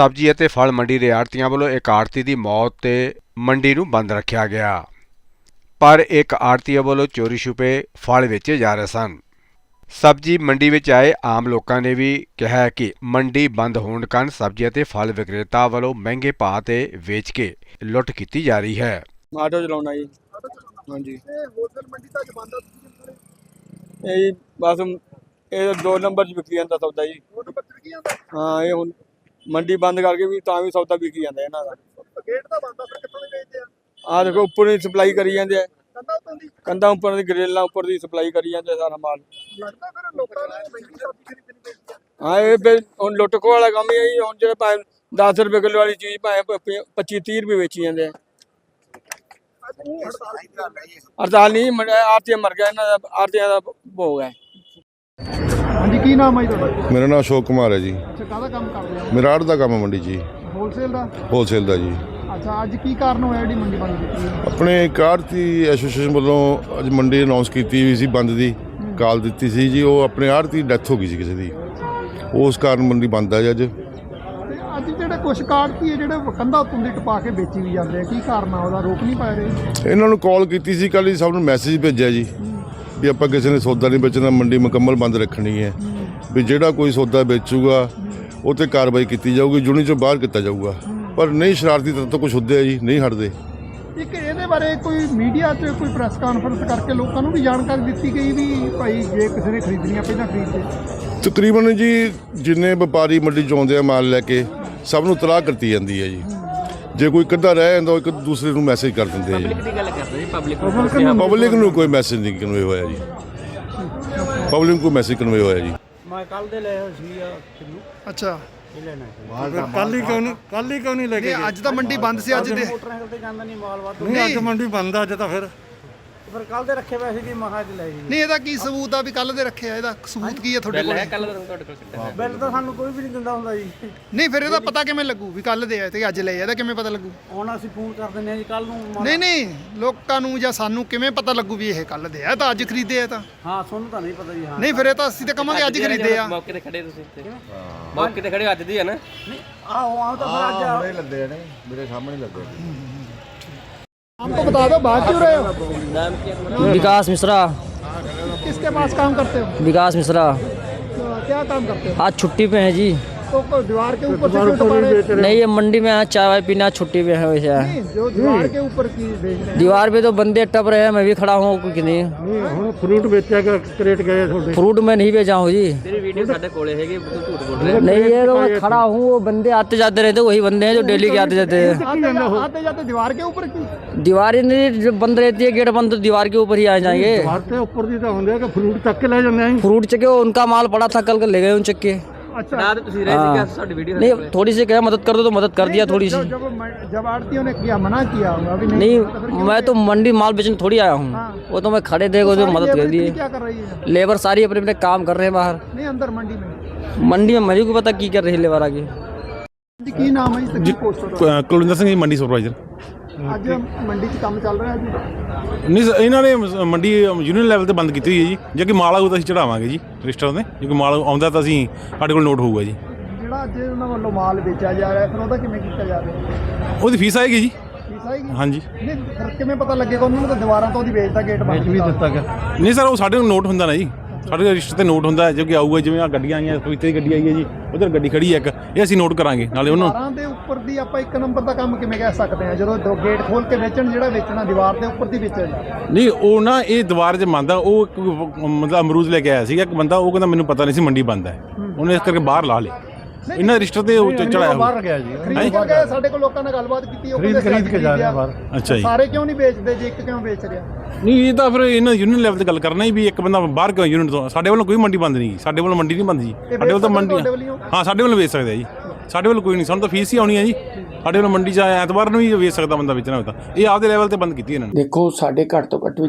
ਸਬਜ਼ੀ ਅਤੇ ਫਲ ਮੰਡੀ ਦੇ ਆੜਤੀਆਂ ਵੱਲੋਂ ਇੱਕ ਆੜਤੀ ਦੀ ਮੌਤ ਤੇ ਮੰਡੀ ਨੂੰ ਬੰਦ ਰੱਖਿਆ ਗਿਆ। ਪਰ ਇੱਕ ਆੜਤੀ ਵੱਲੋਂ ਚੋਰੀ ਛੁਪੇ ਫਲ ਵੇਚੇ ਜਾ ਰਹੇ ਸਨ। ਸਬਜ਼ੀ ਮੰਡੀ ਵਿੱਚ ਆਏ ਆਮ ਲੋਕਾਂ ਨੇ ਵੀ ਕਿਹਾ ਕਿ ਮੰਡੀ ਬੰਦ ਹੋਣ ਕਾਰਨ ਸਬਜ਼ੀ ਅਤੇ ਫਲ ਵਿਕਰੇਤਾ ਵੱਲੋਂ ਮਹਿੰਗੇ ਭਾਅ ਤੇ ਵੇਚ ਕੇ ਲੁੱਟ ਕੀਤੀ ਜਾ ਰਹੀ ਹੈ। ਆਟੋ ਚਲਾਉਣਾ ਜੀ। ਹਾਂਜੀ। ਹੋਲਸੇਲ ਮੰਡੀ ਤਾਂ ਅੱਜ ਇਹ ਬਸ ਇਹ ਦੋ ਨੰਬਰ 'ਚ ਵਿਕੀ ਜਾਂਦਾ ਸੌਦਾ ਜੀ। ਹਾਂ, ਇਹ ਹੁਣ ਮੰਡੀ ਬੰਦ ਕਰਕੇ ਵੀ ਤਾਂ ਵੀ ਸੌਦਾ ਵਿਕੀ ਜਾਂਦਾ ਇਹਨਾਂ ਦਾ। ਗੇਟ ਤਾਂ ਬੰਦ ਆ ਫਿਰ ਕਿੱਥੋਂ ਦੇ ਵੇਚਦੇ ਆ? ਆਹ ਦੇਖੋ ਉੱਪਰ ਦੀ ਸਪਲਾਈ ਕਰੀ ਜਾਂਦੇ ਆ। ਕੰਦਾ ਉਤੋਂ ਦੀ? ਕੰਧਾਂ ਉੱਪਰ ਦੀ ਗਰੇਲਾਂ ਉੱਪਰ ਦੀ ਸਪਲਾਈ ਕਰੀ ਜਾਂਦੇ ਆ ਸਾਰਾ ਮਾਲ। ਲੱਗਦਾ ਫਿਰ ਲੋਕਾਂ ਨੂੰ ਮਹਿੰਗੀ ਸਬਜ਼ੀ ਖਰੀਦਣੀ ਪੈਂਦੀ ਆ ਹਾਂ ਇਹ ਫਿਰ ਹੁਣ ਵਾਲਾ ਕੰਮ ਹੀ ਜੀ ਹੁਣ ਜਿਹੜੇ ਭਾਵੇਂ 10 ਰੁਪਏ ਕਿਲੋ ਵਾਲੀ ਚੀਜ਼ ਭਾਵੇਂ 25 30 ਰੁਪਏ ਵੇਚੀ ਜਾਂਦੇ ਆ। ਹੜਤਾਲ ਨਹੀਂ ਆਰਤੀ ਮਰ ਗਿਆ ਇਹਨਾਂ ਦਾ ਆਰਤੀਆਂ ਦਾ ਭੋਗ ਹੈ। ਹਾਂਜੀ ਕੀ ਨਾਮ ਹੈ ਤੁਹਾਡਾ? ਮੇਰਾ ਨਾਮ ਅਸ਼ੋਕ ਕੁਮਾਰ ਹੈ ਜੀ। ਅੱਛਾ ਕਾਹਦਾ ਕੰਮ ਕਰਦੇ ਹੋ ਮੇਰਾ ਆੜ੍ਹ ਦਾ ਕੰਮ ਹੈ ਮੰਡੀ ਜੀ। ਹੋਲਸੇਲ ਦਾ? ਹੋਲਸੇਲ ਦਾ ਜੀ। ਅੱਛਾ ਅੱਜ ਕੀ ਕਾਰਨ ਹੋਇਆ ਜਿਹੜੀ ਮੰਡੀ ਬੰਦ ਕੀਤੀ ਹੈ ਆਪਣੇ ਕਾਰਤੀ ਐਸੋਸੀਏਸ਼ਨ ਵੱਲੋਂ ਅੱਜ ਮੰਡੀ ਅਨਾਉਂਸ ਕੀਤੀ ਹੋਈ ਸੀ ਬੰਦ ਦੀ ਕਾਲ ਦਿੱਤੀ ਸੀ ਜੀ। ਉਹ ਆਪਣੇ ਆੜ੍ਹਤੀ ਡੈਥ ਹੋ ਗਈ ਸੀ ਕਿਸੇ ਦੀ। ਉਸ ਕਾਰਨ ਮੰਡੀ ਬੰਦ ਹੈ ਜੀ ਅੱਜ। ਤੇ ਅੱਜ ਜਿਹੜੇ ਕੁਛ ਕਾਰਡ ਕੀ ਹੈ ਜਿਹੜੇ ਕੰਧਾ ਉੱਤੋਂ ਦੀ ਟਪਾ ਕੇ ਵੇਚੀ ਵੀ ਜਾਂਦੇ ਆ ਕੀ ਕਾਰਨ ਆ? ਉਹਦਾ ਰੋਕ ਨਹੀਂ ਪਾ ਰਹੇ? ਇਹਨਾਂ ਨੂੰ ਕਾਲ ਕੀਤੀ ਸੀ ਕੱਲ੍ਹ ਹੀ ਸਭ ਨੂੰ ਮੈਸੇਜ ਭੇਜਿਆ ਜੀ। ਵੀ ਆਪਾਂ ਕਿਸੇ ਨੇ ਸੌਦਾ ਨਹੀਂ ਵੇਚਣਾ ਮੰਡੀ ਮੁਕੰਮਲ ਬੰਦ ਰੱਖਣੀ ਹੈ। ਵੀ ਜਿਹੜਾ ਕੋਈ ਸੌਦਾ ਵੇਚੂਗਾ ਉਹ ਤੇ ਕਾਰਵਾਈ ਕੀਤੀ ਜਾਊਗੀ ਜੁਨੀ ਚੋਂ ਬਾਹਰ ਕੀਤਾ ਜਾਊਗਾ। ਪਰ ਨਹੀਂ ਸ਼ਰਾਰਤੀ ਤੱਤ ਕੁਝ ਹੁੰਦੇ ਆ ਜੀ ਨਹੀਂ ਹਟਦੇ। ਇੱਕ ਇਹਦੇ ਬਾਰੇ ਕੋਈ ਮੀਡੀਆ 'ਚ ਕੋਈ ਪ੍ਰੈਸ ਕਾਨਫਰੰਸ ਕਰਕੇ ਲੋਕਾਂ ਨੂੰ ਵੀ ਜਾਣਕਾਰੀ ਦਿੱਤੀ ਗਈ ਵੀ ਭਾਈ ਜੇ ਕਿਸੇ ਨੇ ਖਰੀਦਣੀਆਂ ਪਹਿਲਾਂ ਖਰੀਦ ਦੇ ਤਕਰੀਬਨ ਜੀ ਜਿੰਨੇ ਵਪਾਰੀ ਮੰਡੀ 'ਚ ਆਉਂਦੇ ਆ ਮਾਲ ਲੈ ਕੇ ਸਭ ਨੂੰ ਤਲਾਹ ਕਰਤੀ ਜਾਂਦੀ ਹੈ ਜੀ। ਜੇ ਕੋਈ ਕਿੱਦਾਂ ਰਹਿ ਜਾਂਦਾ ਉਹ ਇੱਕ ਦੂਸਰੇ ਨੂੰ ਮੈਸੇਜ ਕਰ ਦਿੰਦੇ ਆ ਜੀ। ਪਬਲਿਕ ਨੂੰ ਕੋਈ ਮੈਸੇਜ ਨਹੀਂ ਕਨਵੇ ਹੋਇਆ ਜੀ। ਪਬਲਿਕ ਨੂੰ ਕੋਈ ਮੈਸੇਜ ਕਨਵੇ ਹੋਇਆ ਜੀ। ਮੈਂ ਕੱਲ ਦੇ ਲੈ ਹੋਏ ਸੀ ਆ ਕਿਲੋ ਅੱਛਾ। ਇਹ ਲੈਣਾ ਕੱਲ ਹੀ ਕਿਉਂ ਨਹੀਂ ਕੱਲ ਹੀ ਕਿਉਂ ਨਹੀਂ ਲੈ ਕੇ ਅੱਜ ਤਾਂ ਮੰਡੀ ਬੰਦ ਸੀ ਅੱਜ ਦੇ। ਮੋਟਰਸਾਈਕਲ ਤੇ ਜਾਂਦਾ ਨਹੀਂ ਮਾਲ ਵਾਧੂ ਨਹੀਂ ਅੱਜ ਮੰਡੀ ਬੰਦ ਆ ਅੱਜ ਤਾਂ ਫਿਰ ਪਰ ਕੱਲ ਦੇ ਰੱਖੇ ਹੋਏ ਸੀ ਜੀ ਮਹਾ ਚ ਲੈ ਜੀ ਨਹੀਂ ਇਹਦਾ ਕੀ ਸਬੂਤ ਆ ਵੀ ਕੱਲ ਦੇ ਰੱਖਿਆ ਇਹਦਾ ਸਬੂਤ ਕੀ ਹੈ ਤੁਹਾਡੇ ਕੋਲ? ਕੱਲ ਦਾ ਤੁਹਾਡੇ ਕੋਲ ਬਿੱਲ ਤਾਂ ਸਾਨੂੰ ਕੋਈ ਵੀ ਨਹੀਂ ਦਿੰਦਾ ਹੁੰਦਾ ਜੀ। ਨਹੀਂ ਫਿਰ ਇਹਦਾ ਪਤਾ ਕਿਵੇਂ ਲੱਗੂ ਵੀ ਕੱਲ ਦੇ ਆ ਤੇ ਅੱਜ ਲਏ ਆ? ਇਹਦਾ ਕਿਵੇਂ ਪਤਾ ਲੱਗੂ? ਹੁਣ ਅਸੀਂ ਫੋਨ ਕਰ ਦਿੰਦੇ ਆ ਜੀ ਕੱਲ ਨੂੰ ਨਹੀਂ ਨਹੀਂ ਲੋਕਾਂ ਨੂੰ ਜਾਂ ਸਾਨੂੰ ਕਿਵੇਂ ਪਤਾ ਲੱਗੂ ਵੀ ਇਹ ਕੱਲ ਦੇ ਆ? ਇਹ ਤਾਂ ਅੱਜ ਖਰੀਦੇ ਆ ਤਾਂ। ਹਾਂ ਤੁਹਾਨੂੰ ਤਾਂ ਨਹੀਂ ਪਤਾ ਜੀ ਹਾਂ। ਨਹੀਂ ਫਿਰ ਇਹ ਤਾਂ ਅਸੀਂ ਤਾਂ ਕਵਾਂਗੇ ਅੱਜ ਖਰੀਦੇ ਆ। ਮੌਕੇ ਤੇ ਖੜੇ ਤੁਸੀਂ ਇੱਥੇ। ਮੌਕੇ ਤੇ ਖੜੇ ਅੱਜ ਦੀ ਹੈ ਨਾ। ਆਹੋ ਆਹ ਤਾਂ ਫਿਰ ਅੱਜ हमको बता दो बात क्यों रहे हो विकास मिश्रा किसके पास काम करते हो विकास मिश्रा तो क्या काम करते आज छुट्टी पे है जी हो तो दीवार के ऊपर से नहीं ये मंडी में चाय वाय पीना छुट्टी में है वैसे। दीवार के ऊपर दीवार पे तो बंदे टप रहे हैं मैं भी खड़ा हूँ कि नहीं। फ्रूट बेचा गए फ्रूट में नहीं बेचा हूँ जी। नहीं ये तो मैं खड़ा हूँ वो बंदे आते जाते रहते वही बंदे हैं जो डेली के आते जाते हैं। दीवार के ऊपर दीवार ही नहीं जब बंद रहती है गेट बंद तो दीवार के ऊपर ही आ जाएँगे। ऊपर फ्रूट चक्के ले फ्रूट चके उनका माल पड़ा था कल ले गए उन चक्के। अच्छा ਨਾ ਤੇ ਤੁਸੀਂ ਰਹੇ ਸੀ ਕਿ ਸਾਡੀ ਵੀਡੀਓ नहीं थोड़ी सी कहा मदद कर दो तो मदद कर दिया थोड़ी सी जब जब जब आड़तियों ने किया मना किया होगा अभी नहीं नहीं मैं तो मंडी माल बेचने थोड़ी आया हूँ वो तो मैं खड़े थे वो तो सारी मदद कर लेबर दिए इतनी क्या कर रही है लेबर सारी अपने अपने काम कर रहे हैं बाहर नहीं अंदर मंडी में मंडी में मरी को पता की कर रही है लेबर आगे जी की नाम है जी पोस्ट ਕੁਲਵਿੰਦਰ ਸਿੰਘ ਜੀ ਮੰਡੀ ਸੁਪਰਵਾਈਜ਼ਰ ਅੱਜ ਮੰਡੀ 'ਚ ਕੰਮ ਚੱਲ ਰਿਹਾ ਜੀ? ਨਹੀਂ ਸਰ, ਇਹਨਾਂ ਨੇ ਮੰਡੀ ਯੂਨੀਅਨ ਲੈਵਲ ਤੇ ਬੰਦ ਕੀਤੀ ਹੋਈ ਹੈ ਜੀ। ਜੇ ਕਿ ਮਾਲ ਆਊ ਤਾਂ ਅਸੀਂ ਚੜਾਵਾਂਗੇ ਜੀ ਰਜਿਸਟਰ ਤੇ ਜੇ ਕੋਈ ਮਾਲ ਆਉਂਦਾ ਤਾਂ ਅਸੀਂ ਸਾਡੇ ਕੋਲ ਨੋਟ ਹੋਊਗਾ ਜੀ। ਜਿਹੜਾ ਅੱਜ ਉਹਨਾਂ ਵੱਲੋਂ ਮਾਲ ਵੇਚਿਆ ਜਾ ਰਿਹਾ ਫਿਰ ਉਹਦਾ ਕਿਵੇਂ ਕੀਤਾ ਜਾ ਰਿਹਾ? ਉਹਦੀ ਫੀਸ ਆਏਗੀ ਜੀ। ਫੀਸ ਆਏਗੀ? ਹਾਂਜੀ। ਨਹੀਂ ਫਿਰ ਕਿਵੇਂ ਪਤਾ ਲੱਗੇਗਾ? ਉਹਨਾਂ ਨੂੰ ਤਾਂ ਦੀਵਾਰਾਂ ਤੋਂ ਉਹਦੀ ਵੇਚਦਾ ਗੇਟ ਬੰਦ ਵੀ ਦਿੱਤਾ ਗਿਆ। ਨਹੀਂ ਸਰ ਉਹ ਸਾਡੇ ਕੋਲ ਨੋਟ ਹੁੰਦਾ ਨਾ ਜੀ। ਸਾਡੇ ਰਜਿਸਟਰ ਤੇ ਨੋਟ ਹੁੰਦਾ ਹੈ, ਜੋ ਕਿ ਆਊਗਾ ਜਿਵੇਂ ਆ ਗੱਡੀਆਂ ਆਈਆਂ ਪਵਿੱਤਰ ਦੀ ਗੱਡੀ ਆਈ ਹੈ ਜੀ ਉਧਰ ਗੱਡੀ ਖੜੀ ਹੈ ਇੱਕ ਇਹ ਅਸੀਂ ਨੋਟ ਕਰਾਂਗੇ ਨਾਲੇ ਉਹਨੂੰ ਦੀਵਾਰਾਂ ਦੇ ਉੱਪਰ ਦੀ ਆਪਾਂ ਇੱਕ ਨੰਬਰ ਦਾ ਕੰਮ ਕਿਵੇਂ ਕਹਿ ਸਕਦੇ ਹਾਂ? ਜਦੋਂ ਦੋ ਗੇਟ ਖੋਲ ਕੇ ਵੇਚਣ ਜਿਹੜਾ ਵੇਚਣਾ ਦੀਵਾਰ ਦੇ ਉੱਪਰ ਦੀ ਵੇਚਿਆ ਜੀ। ਨਹੀਂ ਉਹ ਨਾ ਇਹ ਦੀਵਾਰ 'ਚ ਮੰਨਦਾ ਉਹ ਇੱਕ ਮਤਲਬ ਅਮਰੂਦ ਲੈ ਕੇ ਆਇਆ ਸੀਗਾ ਇੱਕ ਬੰਦਾ ਉਹ ਕਹਿੰਦਾ ਮੈਨੂੰ ਪਤਾ ਨਹੀਂ ਸੀ ਮੰਡੀ ਬੰਦ ਹੈ। ਉਹਨੇ ਇਸ ਕਰਕੇ ਬਾਹਰ ਲਾ ਲਿਆ ਇਹਨਾਂ ਰਜਿਸਟਰ ਤੇ ਉਹ ਚੜਾਇਆ ਹੋਇਆ ਗਿਆ ਜੀ ਖਰੀਦ ਕੇ ਗਏ ਸਾਡੇ ਕੋਲ ਲੋਕਾਂ ਨਾਲ ਗੱਲਬਾਤ ਕੀਤੀ ਉਹ ਕਹਿੰਦੇ ਖਰੀਦ ਕੇ ਜਾ ਰਿਹਾ ਬਾਹਰ। ਅੱਛਾ ਜੀ। ਸਾਰੇ ਕਿਉਂ ਨਹੀਂ ਵੇਚਦੇ ਜੇ ਇੱਕ ਕਿਉਂ ਵੇਚ ਰਿਹਾ? ਨਹੀਂ ਇਹ ਤਾਂ ਫਿਰ ਇਹਨਾਂ ਯੂਨੀਅਨ ਲੈਵਲ ਤੇ ਗੱਲ ਕਰਨਾ ਹੀ ਵੀ ਇੱਕ ਬੰਦਾ ਬਾਹਰ ਕਿਉਂ ਯੂਨੀਅਨ ਤੋਂ? ਸਾਡੇ ਵੱਲੋਂ ਕੋਈ ਮੰਡੀ ਬੰਦ ਨਹੀਂ। ਸਾਡੇ ਵੱਲੋਂ ਮੰਡੀ ਨਹੀਂ ਬੰਦ ਜੀ। ਸਾਡੇ ਵੱਲੋਂ ਤਾਂ ਸਕਦੇ ਮੰਡੀ? ਹਾਂ ਸਾਡੇ ਵੱਲੋਂ ਵੇਚ ਸਕਦੇ ਆ ਜੀ। ਸਾਡੇ ਵੱਲੋਂ ਕੋਈ ਨਹੀਂ। ਸਾਨੂੰ ਤਾਂ ਫੀਸ ਹੀ ਆਉਣੀ ਹੈ ਜੀ। ਸਾਡੇ ਵੱਲੋਂ ਮੰਡੀ 'ਚ ਐਤਵਾਰ ਨੂੰ ਵੀ ਵੇਚ ਸਕਦਾ ਬੰਦਾ ਵੇਚਣਾ ਹੋਵੇ ਤਾਂ। ਇਹ ਆਪਦੇ ਲੈਵਲ ਤੇ ਬੰਦ ਕੀਤੀ ਇਹਨਾਂ ਨੇ। ਦੇਖੋ ਸਾਡੇ ਘੱਟ ਤੋਂ ਘੱਟ ਵੀ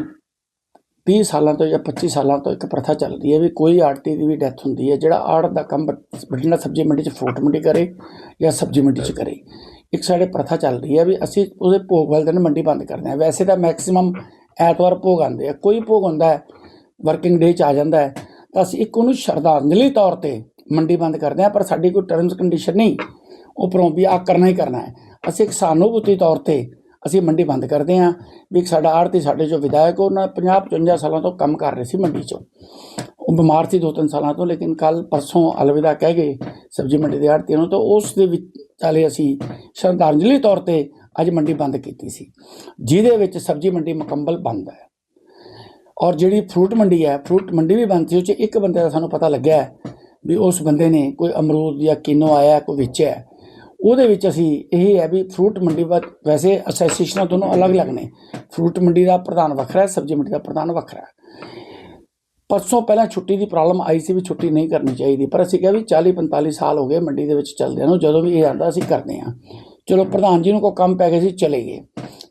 30 ਸਾਲਾਂ ਤੋਂ ਜਾਂ 25 ਸਾਲਾਂ ਤੋਂ ਇੱਕ ਪ੍ਰਥਾ ਚੱਲਦੀ ਹੈ ਵੀ ਕੋਈ ਆੜਤੀ ਦੀ ਵੀ ਡੈਥ ਹੁੰਦੀ ਹੈ, ਜਿਹੜਾ ਆੜ ਦਾ ਕੰਮ ਬਠਿੰਡਾ ਸਬਜ਼ੀ ਮੰਡੀ 'ਚ ਫਰੂਟ ਮੰਡੀ ਕਰੇ ਜਾਂ ਸਬਜ਼ੀ ਮੰਡੀ 'ਚ ਕਰੇ। ਇੱਕ ਸਾਡੇ ਪ੍ਰਥਾ ਚੱਲਦੀ ਹੈ ਵੀ ਅਸੀਂ ਉਹਦੇ ਭੋਗ ਵਾਲੇ ਦਿਨ ਮੰਡੀ ਬੰਦ ਕਰਦੇ ਹਾਂ। ਵੈਸੇ ਤਾਂ ਮੈਕਸਿਮਮ ਐਤਵਾਰ ਭੋਗ ਆਉਂਦੇ ਆ। ਕੋਈ ਭੋਗ ਹੁੰਦਾ ਹੈ ਵਰਕਿੰਗ ਡੇ 'ਚ ਆ ਜਾਂਦਾ ਹੈ, ਤਾਂ ਅਸੀਂ ਇੱਕ ਉਹਨੂੰ ਸ਼ਰਧਾਂਜਲੀ ਤੌਰ ਤੇ ਮੰਡੀ ਬੰਦ ਕਰਦੇ ਹਾਂ, ਪਰ ਸਾਡੀ ਕੋਈ ਟਰਮਸ ਕੰਡੀਸ਼ਨ ਨਹੀਂ। ਉਪਰੋਂ ਵੀ ਆ ਕਰਨਾ ਹੀ ਕਰਨਾ ਹੈ। ਅਸੀਂ ਇੱਕ ਸਹਾਨੁਭੂਤੀ ਤੌਰ ਤੇ ਅਸੀਂ ਮੰਡੀ ਬੰਦ ਕਰਦੇ ਹਾਂ ਵੀ ਇੱਕ ਸਾਡਾ ਆੜਤੀ ਸਾਡੇ ਜੋ ਵਿਧਾਇਕ ਉਹਨਾਂ 50 55 ਸਾਲਾਂ ਤੋਂ ਕੰਮ ਕਰ ਰਹੇ ਸੀ ਮੰਡੀ 'ਚੋਂ। ਉਹ ਬਿਮਾਰ ਸੀ ਦੋ ਤਿੰਨ ਸਾਲਾਂ ਤੋਂ, ਲੇਕਿਨ ਕੱਲ ਪਰਸੋਂ ਅਲਵਿਦਾ ਕਹਿ ਗਏ ਸਬਜ਼ੀ ਮੰਡੀ ਦੇ ਆੜਤੀਆਂ ਨੂੰ, ਤਾਂ ਉਸ ਦੇ ਵਿੱਚ ਚਾਲੇ ਅਸੀਂ ਸ਼ਰਧਾਂਜਲੀ ਤੌਰ ਤੇ ਅੱਜ ਮੰਡੀ ਬੰਦ ਕੀਤੀ ਸੀ, ਜਿਹਦੇ ਵਿੱਚ ਸਬਜ਼ੀ ਮੰਡੀ ਮੁਕੰਮਲ ਬੰਦ ਹੈ। ਔਰ ਜਿਹੜੀ ਫਰੂਟ ਮੰਡੀ ਹੈ, ਫਰੂਟ ਮੰਡੀ ਵੀ ਬੰਦ ਸੀ, ਉਹ 'ਚ ਇੱਕ ਬੰਦੇ ਦਾ ਸਾਨੂੰ ਪਤਾ ਲੱਗਿਆ ਵੀ ਉਸ ਬੰਦੇ ਨੇ ਕੋਈ ਅਮਰੂਦ ਜਾਂ ਕਿਨੋ ਆਇਆ, ਕੋਈ ਵੇਚਿਆ। ਉਹਦੇ ਵਿੱਚ ਅਸੀਂ ਇਹ ਹੈ ਵੀ ਫਰੂਟ ਮੰਡੀ ਵਾ ਵੈਸੇ ਐਸੋਸੀਏਸ਼ਨਾਂ ਦੋਨੋਂ ਅਲੱਗ-ਅਲੱਗ ਨੇ। ਫਰੂਟ ਮੰਡੀ ਦਾ ਪ੍ਰਧਾਨ ਵੱਖਰਾ ਹੈ, ਸਬਜ਼ੀ ਮੰਡੀ ਦਾ ਪ੍ਰਧਾਨ ਵੱਖਰਾ ਹੈ। ਪਰਸੋਂ ਪਹਿਲਾਂ ਛੁੱਟੀ ਦੀ ਪ੍ਰੋਬਲਮ ਆਈ ਸੀ ਵੀ ਛੁੱਟੀ ਨਹੀਂ ਕਰਨੀ ਚਾਹੀਦੀ, ਪਰ ਅਸੀਂ ਕਿਹਾ ਵੀ 40 45 ਸਾਲ ਹੋ ਗਏ ਮੰਡੀ ਦੇ ਵਿੱਚ ਚੱਲਦਿਆਂ ਨੂੰ, ਜਦੋਂ ਵੀ ਇਹ ਆਉਂਦਾ ਅਸੀਂ ਕਰਦੇ ਹਾਂ। ਚਲੋ ਪ੍ਰਧਾਨ ਜੀ ਨੂੰ ਕੋਈ ਕੰਮ ਪੈ ਗਿਆ ਸੀ, ਚਲੇ ਗਏ।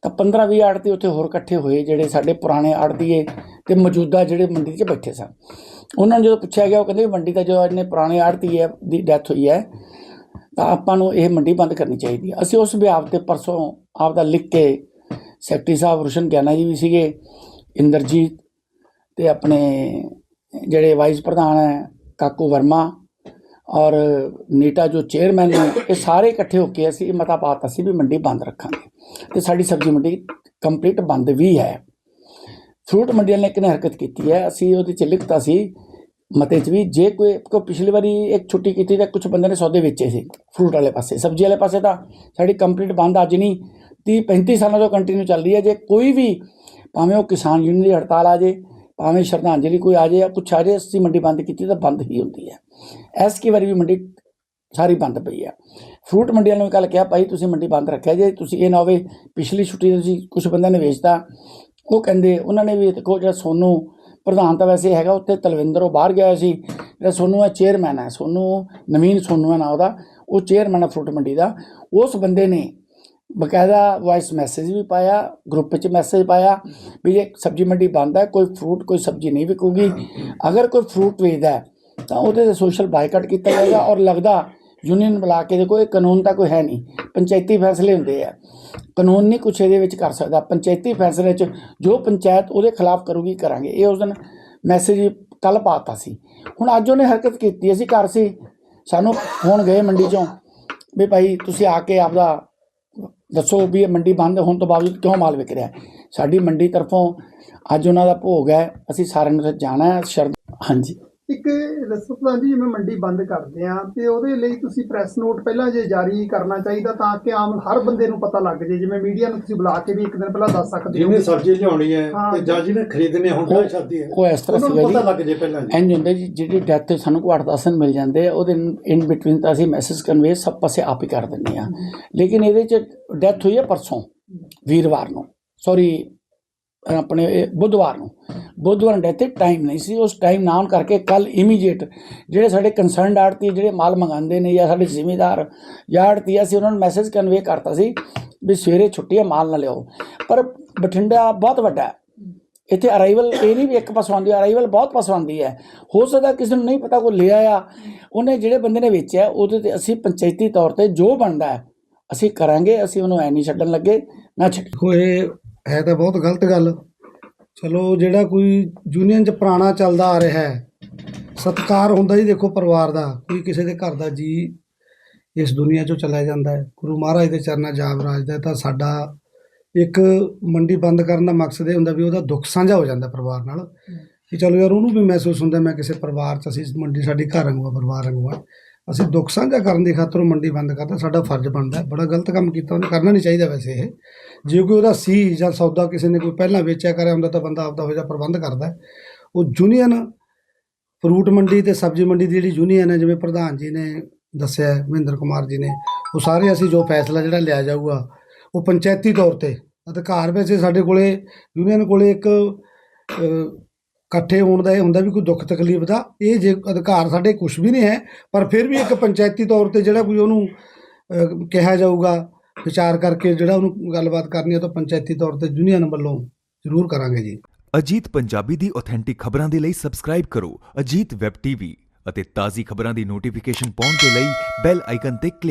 ਤਾਂ 15 20 ਆੜਤੀ ਉੱਥੇ ਹੋਰ ਇਕੱਠੇ ਹੋਏ ਜਿਹੜੇ ਸਾਡੇ ਪੁਰਾਣੇ ਆੜਤੀਏ ਤੇ ਮੌਜੂਦਾ ਜਿਹੜੇ ਮੰਡੀ 'ਚ ਬੈਠੇ ਸਨ। ਉਹਨਾਂ ਨੂੰ ਜਦੋਂ ਪੁੱਛਿਆ ਗਿਆ, ਉਹ ਕਹਿੰਦੇ ਵੀ ਮੰਡੀ ਦਾ ਜੋ ਇਹਨੇ ਪੁਰਾਣੇ ਆੜਤੀ ਹੈ ਦੀ ਡੈਥ ਹੋਈ ਹੈ ਤਾਂ ਆਪਾਂ ਨੂੰ ਇਹ ਮੰਡੀ ਬੰਦ ਕਰਨੀ ਚਾਹੀਦੀ ਹੈ ਅਸੀਂ ਉਸ ਵਿਆਪ ਤੇ ਪਰਸੋਂ ਆਪ ਦਾ ਲਿਖ ਕੇ ਸੈਕਟਰੀ ਸਾਹਿਬ ਰੁਸ਼ਨ ਗਿਆਨਾ ਜੀ ਵੀ ਸੀਗੇ, ਇੰਦਰਜੀਤ ਤੇ ਆਪਣੇ ਜਿਹੜੇ ਵਾਈਸ ਪ੍ਰਧਾਨ ਹੈ, ਕਾਕੂ ਵਰਮਾ ਔਰ ਨੀਟਾ ਜੋ ਚੇਅਰਮੈਨ ਨੇ, ਇਹ ਸਾਰੇ ਇਕੱਠੇ ਹੋ ਕੇ ਅਸੀਂ ਇਹ ਮਤਾ ਪਾਤਾ ਸੀ ਵੀ ਮੰਡੀ ਬੰਦ ਰੱਖਾਂਗੇ। ਤੇ ਸਾਡੀ ਸਬਜ਼ੀ ਮੰਡੀ ਕੰਪਲੀਟ ਬੰਦ ਵੀ ਹੈ। ਫਰੂਟ ਮੰਡੀ ਨੇ ਇੱਕ ਹਰਕਤ ਕੀਤੀ ਹੈ। ਅਸੀਂ ਉਹਦੇ ਚ ਲਿਖਤਾ ਸੀ ਮਤੇ ਚ ਵੀ ਜੇ ਕੋਈ ਕੋ ਪਿਛਲੀ ਵਾਰੀ ਇੱਕ ਛੁੱਟੀ ਕੀਤੀ ਤਾਂ ਕੁਝ ਬੰਦੇ ਨੇ ਸੌਦੇ ਵੇਚੇ ਸੀ ਫਰੂਟ ਵਾਲੇ ਪਾਸੇ, ਸਬਜ਼ੀ ਵਾਲੇ ਪਾਸੇ ਤਾਂ ਸਾਡੀ ਕੰਪਲੀਟ ਬੰਦ ਅੱਜ ਨਹੀਂ 30 35 ਸਾਲਾਂ ਤੋਂ ਕੰਟੀਨਿਊ ਚੱਲ ਰਹੀ ਹੈ, ਜੇ ਕੋਈ ਵੀ ਭਾਵੇਂ ਉਹ ਕਿਸਾਨ ਯੂਨੀਅਨ ਦੀ ਹੜਤਾਲ ਆ ਜੇ, ਭਾਵੇਂ ਸ਼ਰਧਾਂਜਲੀ ਕੋਈ ਆ ਜੇ ਜਾਂ ਕੁਛ ਆ ਜੇ, ਅਸੀਂ ਮੰਡੀ ਬੰਦ ਕੀਤੀ ਤਾਂ ਬੰਦ ਹੀ ਹੁੰਦੀ ਹੈ। ਐਸ ਕੀ ਵਾਰੀ ਵੀ ਮੰਡੀ ਸਾਰੀ ਬੰਦ ਪਈ ਆ ਫਰੂਟ ਮੰਡੀ ਵਾਲਿਆਂ ਨੇ ਕੱਲ ਕਿਹਾ, ਭਾਈ ਤੁਸੀਂ ਮੰਡੀ ਬੰਦ ਰੱਖਿਆ, ਜੇ ਤੁਸੀਂ ਇਹ ਨਾ ਹੋਵੇ, ਪਿਛਲੀ ਛੁੱਟੀ ਤੁਸੀਂ ਕੁਝ ਬੰਦਿਆਂ ਨੇ ਵੇਚਤਾ, ਉਹ ਕਹਿੰਦੇ, ਉਹਨਾਂ ਨੇ ਵੀ ਦੇਖੋ ਜਿਹੜਾ ਸੋਨੂ ਪ੍ਰਧਾਨ ਤਾਂ ਵੈਸੇ ਹੈਗਾ ਉੱਥੇ, ਤਲਵਿੰਦਰ, ਉਹ ਬਾਹਰ ਗਿਆ ਸੀ। ਜਿਹੜਾ ਸੋਨੂ ਹੈ ਚੇਅਰਮੈਨ ਹੈ ਸੋਨੂ, ਨਵੀਨ ਸੋਨੂ ਹੈ ਨਾ ਉਹਦਾ, ਉਹ ਚੇਅਰਮੈਨ ਹੈ ਫਰੂਟ ਮੰਡੀ ਦਾ। ਉਸ ਬੰਦੇ ਨੇ ਬਕਾਇਦਾ ਵਾਇਸ ਮੈਸੇਜ ਵੀ ਪਾਇਆ ਗਰੁੱਪ 'ਚ ਮੈਸੇਜ ਪਾਇਆ ਵੀ ਇਹ ਸਬਜ਼ੀ ਮੰਡੀ ਬੰਦ ਹੈ, ਕੋਈ ਫਰੂਟ ਕੋਈ ਸਬਜ਼ੀ ਨਹੀਂ ਵਿਕੂਗੀ। ਅਗਰ ਕੋਈ ਫਰੂਟ ਵੇਚਦਾ ਤਾਂ ਉਹਦੇ ਤੇ ਸੋਸ਼ਲ ਬਾਈਕਾਟ ਕੀਤਾ ਜਾਏਗਾ ਔਰ ਲੱਗਦਾ ਯੂਨੀਅਨ ਬੁਲਾ ਕੇ ਦੇਖੋ, ਇਹ ਕਾਨੂੰਨ ਤਾਂ ਕੋਈ ਹੈ ਨਹੀਂ। ਪੰਚਾਇਤੀ ਫੈਸਲੇ ਹੁੰਦੇ ਆ। ਕਾਨੂੰਨ ਨਹੀਂ ਕੁਛ ਇਹਦੇ ਵਿੱਚ ਕਰ ਸਕਦਾ। ਪੰਚਾਇਤੀ ਫੈਸਲੇ 'ਚ ਜੋ ਪੰਚਾਇਤ ਉਹਦੇ ਖਿਲਾਫ ਕਰੂਗੀ, ਕਰਾਂਗੇ। ਇਹ ਉਸ ਦਿਨ ਮੈਸੇਜ ਕੱਲ ਪਾਤਾ ਸੀ। ਹੁਣ ਅੱਜ ਉਹਨੇ ਹਰਕਤ ਕੀਤੀ। ਅਸੀਂ ਘਰ ਸੀ। ਸਾਨੂੰ ਫੋਨ ਗਏ ਮੰਡੀ 'ਚੋਂ ਵੀ ਭਾਈ, ਤੁਸੀਂ ਆ ਕੇ ਆਪਦਾ ਦੱਸੋ ਵੀ ਇਹ ਮੰਡੀ ਬੰਦ ਹੋਣ ਤੋਂ ਬਾਵਜੂਦ ਕਿਉਂ ਮਾਲ ਵਿਕ ਰਿਹਾ? ਸਾਡੀ ਮੰਡੀ ਤਰਫੋਂ ਅੱਜ ਉਹਨਾਂ ਦਾ ਭੋਗ ਹੈ। ਅਸੀਂ ਸਾਰਿਆਂ ਨੂੰ ਜਾਣਾ ਹੈ। ਸ਼ਰਦ ਹਾਂਜੀ। ਇੱਕ ਰਸਤ ਪ੍ਰਧਾਨ ਜੀ ਜਿਵੇਂ ਮੰਡੀ ਬੰਦ ਕਰਦੇ ਆ ਤੇ ਉਹਦੇ ਲਈ ਤੁਸੀਂ ਪ੍ਰੈਸ ਨੋਟ ਪਹਿਲਾਂ ਜੇ ਜਾਰੀ ਕਰਨਾ ਚਾਹੀਦਾ ਤਾਂ ਕਿ ਆਮ ਹਰ ਬੰਦੇ ਨੂੰ ਪਤਾ ਲੱਗ ਜੇ ਜਿਵੇਂ ਮੀਡੀਆ ਨੂੰ ਤੁਸੀਂ ਬੁਲਾ ਕੇ ਵੀ ਇੱਕ ਦਿਨ ਪਹਿਲਾਂ ਦੱਸ ਸਕਦੇ ਹੋ। ਜਿਹਨੇ ਸਬਜ਼ੀ ਲਿਆਉਣੀ ਹੈ ਹਾਂ। ਤੇ ਜਾਂ ਜਿਹਨੇ ਖਰੀਦਣੇ ਹੁਣ ਤਾਂ ਸ਼ਾਦੀ ਹੈ। ਉਹ ਇਸ ਤਰ੍ਹਾਂ ਸੀਗਾ ਨੂੰ ਜੀ ਪਤਾ ਲੱਗ ਜੇ ਪਹਿਲਾਂ ਜੀ। ਇੰਜ ਹੁੰਦਾ ਜੀ ਜਿਹੜੀ ਡੈਥ ਸਾਨੂੰ ਕੋਈ 8-10 ਦਿਨ ਮਿਲ ਜਾਂਦੇ ਆ ਉਹਦੇ ਇਨ ਬਿਟਵੀਨ ਤਾਂ ਅਸੀਂ ਮੈਸੇਜ ਕਨਵੇ ਸਭ ਪਾਸੇ ਆਪ ਹੀ ਕਰ ਦਿੰਦੇ ਆ ਲੇਕਿਨ ਇਹਦੇ ਚ ਡੈਥ ਹੋਈ ਹੈ ਪਰਸੋਂ ਵੀਰਵਾਰ ਨੂੰ। ਸੌਰੀ ਆਪਣੇ ਇਹ ਬੁੱਧਵਾਰ ਨੂੰ। ਬੁੱਧਵਾਰ ਨੂੰ ਡੈਥ ਟਾਈਮ ਨਹੀਂ ਸੀ। ਉਸ ਟਾਈਮ ਨਾ ਨਾਮ ਕਰਕੇ ਕੱਲ ਇਮੀਡੀਏਟ ਜਿਹੜੇ ਸਾਡੇ ਕੰਸਰਨਡ ਆੜਤੀ ਜਿਹੜੇ ਮਾਲ ਮੰਗਾਉਂਦੇ ਨੇ ਜਾਂ ਸਾਡੇ ਜ਼ਿਮੀਦਾਰ ਜਾਂ ਆੜਤੀ ਅਸੀਂ ਉਹਨਾਂ ਨੂੰ ਮੈਸੇਜ ਕਨਵੇ ਕਰਤਾ ਸੀ ਵੀ ਸਵੇਰੇ ਛੁੱਟੀ ਹੈ ਮਾਲ ਨਾ ਲਿਓ ਪਰ ਬਠਿੰਡਾ ਬਹੁਤ ਵੱਡਾ ਹੈ। ਇੱਥੇ ਅਰਾਈਵਲ ਇਹ ਨਹੀਂ ਵੀ ਇੱਕ ਪਾਸੋਂ ਆਉਂਦੀ ਅਰਾਈਵਲ ਬਹੁਤ ਪਾਸੋਂ ਆਉਂਦੀ ਹੈ। ਹੋ ਸਕਦਾ ਕਿਸੇ ਨੂੰ ਨਹੀਂ ਪਤਾ ਕੋਈ ਲਿਆ ਆ। ਉਹਨੇ ਜਿਹੜੇ ਬੰਦੇ ਨੇ ਵੇਚਿਆ, ਉਹਦੇ ਤੇ ਅਸੀਂ ਪੰਚਾਇਤੀ ਤੌਰ ਤੇ ਜੋ ਬਣਦਾ ਹੈ, ਅਸੀਂ ਕਰਾਂਗੇ, ਅਸੀਂ ਉਹਨੂੰ ਐ ਨਹੀਂ ਛੱਡਣ ਲੱਗੇ, ਨਾ ਛੱਡ ਹੋਏ ਹੈ ਤਾਂ ਬਹੁਤ ਗਲਤ ਗੱਲ। ਚਲੋ, ਜਿਹੜਾ ਕੋਈ ਯੂਨੀਅਨ 'ਚ ਪੁਰਾਣਾ ਚੱਲਦਾ ਆ ਰਿਹਾ ਹੈ, ਸਤਕਾਰ ਹੁੰਦਾ ਜੀ ਦੇਖੋ ਪਰਿਵਾਰ ਦਾ, ਕੋਈ ਕਿਸੇ ਦੇ ਘਰ ਦਾ ਜੀ ਇਸ ਦੁਨੀਆ 'ਚੋਂ ਚਲਾ ਜਾਂਦਾ ਹੈ। ਗੁਰੂ ਮਹਾਰਾਜ ਦੇ ਚਰਨਾਂ ਜਾਬ ਰਾਜਦਾ ਹੈ ਤਾਂ ਸਾਡਾ ਇੱਕ ਮੰਡੀ ਬੰਦ ਕਰਨ ਦਾ ਮਕਸਦ ਇਹ ਹੁੰਦਾ ਵੀ ਉਹਦਾ ਦੁੱਖ ਸਾਂਝਾ ਹੋ ਜਾਂਦਾ ਪਰਿਵਾਰ ਨਾਲ। ਕਿ ਚਲੋ ਯਾਰ ਉਹਨੂੰ ਵੀ ਮਹਿਸੂਸ ਹੁੰਦਾ, ਮੈਂ ਕਿਸੇ ਪਰਿਵਾਰ 'ਚ, ਅਸੀਂ ਮੰਡੀ ਸਾਡੀ ਘਰ ਵਾਂਗੂ ਆ, ਪਰਿਵਾਰ ਵਾਂਗੂ ਆ। ਅਸੀਂ ਦੁੱਖ ਸਾਂਝਾ ਕਰਨ ਦੀ ਖਾਤਰ ਉਹ ਮੰਡੀ ਬੰਦ ਕਰਦਾ ਸਾਡਾ ਫਰਜ਼ ਬਣਦਾ ਬੜਾ ਗਲਤ ਕੰਮ ਕੀਤਾ ਉਹਨੇ, ਕਰਨਾ ਨਹੀਂ ਚਾਹੀਦਾ ਵੈਸੇ ਇਹ। ਜੇ ਕੋਈ ਉਹਦਾ ਸੀ ਜਾਂ ਸੌਦਾ ਕਿਸੇ ਨੇ ਕੋਈ ਪਹਿਲਾਂ ਵੇਚਿਆ ਕਰਿਆ ਹੁੰਦਾ ਤਾਂ ਬੰਦਾ ਆਪਦਾ ਹੋ ਜਾ ਪ੍ਰਬੰਧ ਕਰਦਾ ਉਹ ਯੂਨੀਅਨ, ਫਰੂਟ ਮੰਡੀ ਤੇ ਸਬਜ਼ੀ ਮੰਡੀ ਦੀ ਜਿਹੜੀ ਯੂਨੀਅਨ ਹੈ, ਜਿਵੇਂ ਪ੍ਰਧਾਨ ਜੀ ਨੇ ਦੱਸਿਆ, ਮਹਿੰਦਰ ਕੁਮਾਰ ਜੀ ਨੇ, ਉਹ ਸਾਰੇ ਅਸੀਂ ਜੋ ਫੈਸਲਾ ਜਿਹੜਾ ਲਿਆ ਜਾਊਗਾ, ਉਹ ਪੰਚਾਇਤੀ ਤੌਰ ਤੇ, ਅਧਿਕਾਰ ਵੈਸੇ ਸਾਡੇ ਕੋਲੇ, ਯੂਨੀਅਨ ਕੋਲੇ ਇੱਕ ਇਕੱਠੇ ਹੋਣ ਦਾ ਇਹ ਹੁੰਦਾ ਵੀ ਕੋਈ ਦੁੱਖ ਤਕਲੀਫ ਦਾ, ਇਹ ਜੇ ਅਧਿਕਾਰ ਸਾਡੇ ਕੁਝ ਵੀ ਨਹੀਂ ਹੈ, ਪਰ ਫਿਰ ਵੀ ਇੱਕ ਪੰਚਾਇਤੀ ਤੌਰ ਤੇ ਜਿਹੜਾ ਕੋਈ ਉਹਨੂੰ ਕਿਹਾ ਜਾਊਗਾ, ਵਿਚਾਰ ਕਰਕੇ ਜਿਹੜਾ ਉਹਨੂੰ ਗੱਲਬਾਤ ਕਰਨੀ ਹੈ ਤਾਂ ਪੰਚਾਇਤੀ ਤੌਰ ਤੇ ਯੂਨੀਅਨ ਵੱਲੋਂ ਜ਼ਰੂਰ ਕਰਾਂਗੇ ਜੀ। ਅਜੀਤ ਪੰਜਾਬੀ ਦੀ ਆਥੈਂਟਿਕ ਖਬਰਾਂ ਦੇ ਲਈ ਸਬਸਕ੍ਰਾਈਬ ਕਰੋ, ਅਜੀਤ ਵੈਬ ਟੀਵੀ ਅਤੇ ਤਾਜ਼ੀ ਖਬਰਾਂ ਦੀ ਨੋਟੀਫਿਕੇਸ਼ਨ ਪਾਉਣ ਦੇ ਲਈ ਬੈਲ ਆਈਕਨ ਤੇ ਕਲਿੱਕ